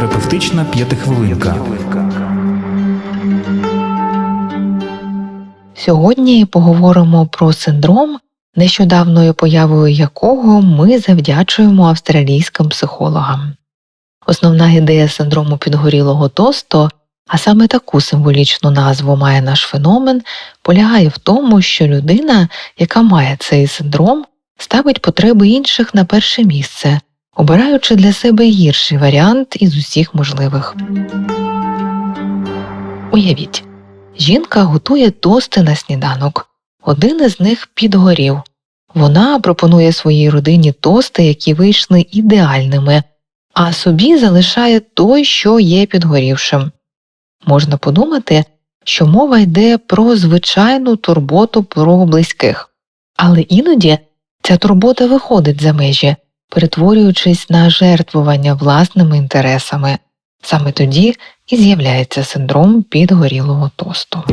Психотерапевтична п'ятихвилинка. Сьогодні поговоримо про синдром, нещодавною появою якого ми завдячуємо австралійським психологам. Основна ідея синдрому підгорілого тосто, а саме таку символічну назву має наш феномен, полягає в тому, що людина, яка має цей синдром, ставить потреби інших на перше місце, обираючи для себе гірший варіант із усіх можливих. Уявіть, жінка готує тости на сніданок. Один із них підгорів. Вона пропонує своїй родині тости, які вийшли ідеальними, а собі залишає той, що є підгорівшим. Можна подумати, що мова йде про звичайну турботу про близьких, але іноді ця турбота виходить за межі, перетворюючись на жертвування власними інтересами. Саме тоді і з'являється синдром підгорілого тосту.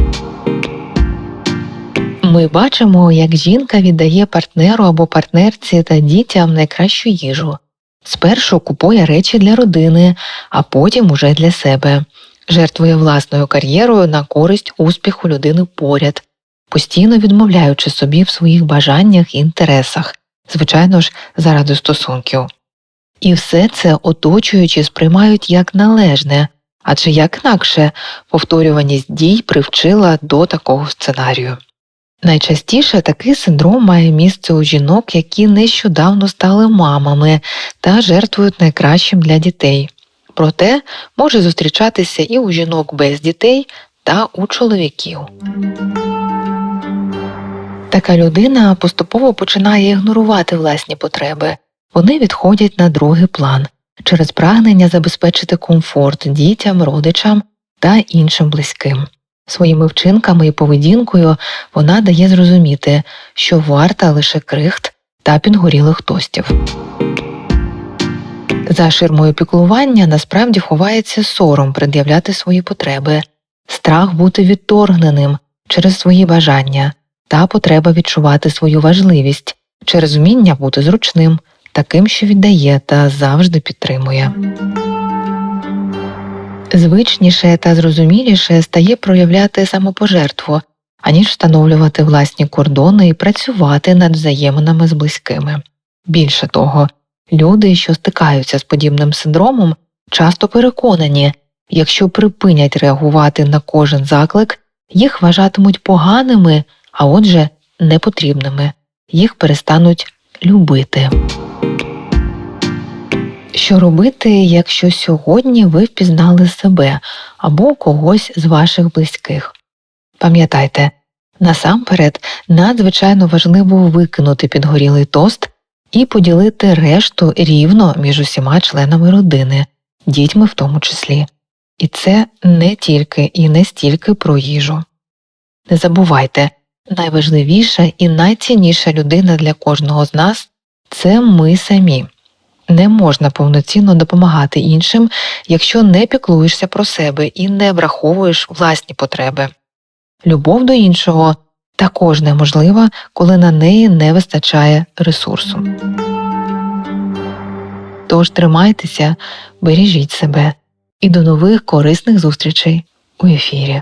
Ми бачимо, як жінка віддає партнеру або партнерці та дітям найкращу їжу. Спершу купує речі для родини, а потім уже для себе, жертвує власною кар'єрою на користь успіху людини поряд, постійно відмовляючи собі в своїх бажаннях і інтересах, звичайно ж, заради стосунків. І все це оточуючі сприймають як належне, адже як інакше повторюваність дій привчила до такого сценарію. Найчастіше такий синдром має місце у жінок, які нещодавно стали мамами та жертвують найкращим для дітей. Проте може зустрічатися і у жінок без дітей та у чоловіків. Така людина поступово починає ігнорувати власні потреби, вони відходять на другий план через прагнення забезпечити комфорт дітям, родичам та іншим близьким. Своїми вчинками і поведінкою вона дає зрозуміти, що варта лише крихт та підгорілих тостів. За ширмою піклування насправді ховається сором пред'являти свої потреби, страх бути відторгненим через свої бажання та потреба відчувати свою важливість через уміння бути зручним, таким, що віддає та завжди підтримує. Звичніше та зрозуміліше стає проявляти самопожертву, аніж встановлювати власні кордони і працювати над взаєминами з близькими. Більше того, люди, що стикаються з подібним синдромом, часто переконані, якщо припинять реагувати на кожен заклик, їх вважатимуть поганими, а отже, непотрібними, їх перестануть любити. Що робити, якщо сьогодні ви впізнали себе або когось з ваших близьких? Пам'ятайте, насамперед надзвичайно важливо викинути підгорілий тост і поділити решту рівно між усіма членами родини, дітьми в тому числі. І це не тільки і не стільки про їжу. Не забувайте, найважливіша і найцінніша людина для кожного з нас це ми самі. Не можна повноцінно допомагати іншим, якщо не піклуєшся про себе і не враховуєш власні потреби. Любов до іншого також неможлива, коли на неї не вистачає ресурсу. Тож тримайтеся, бережіть себе і до нових корисних зустрічей у ефірі.